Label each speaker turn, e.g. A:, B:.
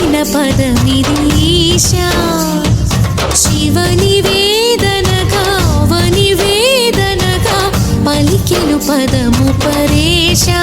A: పలికిన పదమిదీశా శివని వేదనగా వని వేదనగా పలికిను పదము పరేశా